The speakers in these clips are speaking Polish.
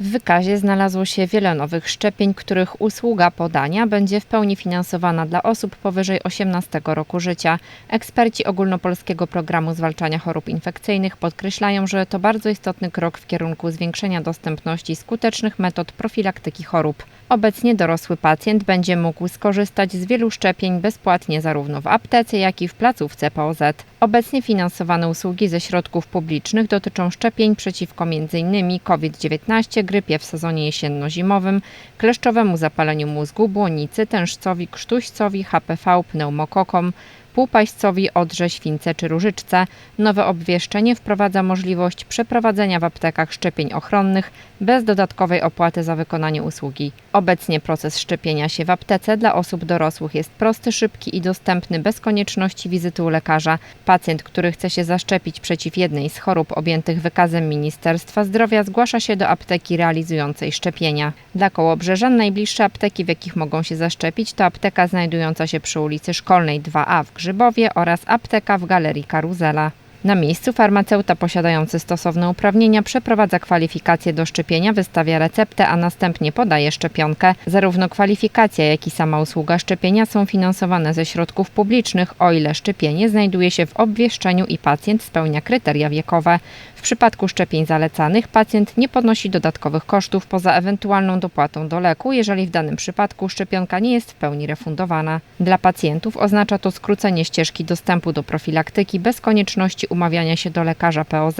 W wykazie znalazło się wiele nowych szczepień, których usługa podania będzie w pełni finansowana dla osób powyżej 18 roku życia. Eksperci ogólnopolskiego programu zwalczania chorób infekcyjnych podkreślają, że to bardzo istotny krok w kierunku zwiększenia dostępności skutecznych metod profilaktyki chorób. Obecnie dorosły pacjent będzie mógł skorzystać z wielu szczepień bezpłatnie zarówno w aptece, jak i w placówce POZ. Obecnie finansowane usługi ze środków publicznych dotyczą szczepień przeciwko m.in. COVID-19, grypie w sezonie jesienno-zimowym, kleszczowemu zapaleniu mózgu, błonicy, tężcowi, krztuścowi, HPV, pneumokokom, półpaścowi, odrze, śwince czy różyczce. Nowe obwieszczenie wprowadza możliwość przeprowadzenia w aptekach szczepień ochronnych bez dodatkowej opłaty za wykonanie usługi. Obecnie proces szczepienia się w aptece dla osób dorosłych jest prosty, szybki i dostępny bez konieczności wizyty u lekarza. Pacjent, który chce się zaszczepić przeciw jednej z chorób objętych wykazem Ministerstwa Zdrowia, zgłasza się do apteki realizującej szczepienia. Dla Kołobrzeżan najbliższe apteki, w jakich mogą się zaszczepić, to apteka znajdująca się przy ulicy Szkolnej 2A w Grzybowie oraz apteka w Galerii Karuzela. Na miejscu farmaceuta posiadający stosowne uprawnienia przeprowadza kwalifikację do szczepienia, wystawia receptę, a następnie podaje szczepionkę. Zarówno kwalifikacja, jak i sama usługa szczepienia są finansowane ze środków publicznych, o ile szczepienie znajduje się w obwieszczeniu i pacjent spełnia kryteria wiekowe. W przypadku szczepień zalecanych pacjent nie ponosi dodatkowych kosztów poza ewentualną dopłatą do leku, jeżeli w danym przypadku szczepionka nie jest w pełni refundowana. Dla pacjentów oznacza to skrócenie ścieżki dostępu do profilaktyki bez konieczności umawiania się do lekarza POZ,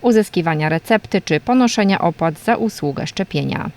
uzyskiwania recepty czy ponoszenia opłat za usługę szczepienia.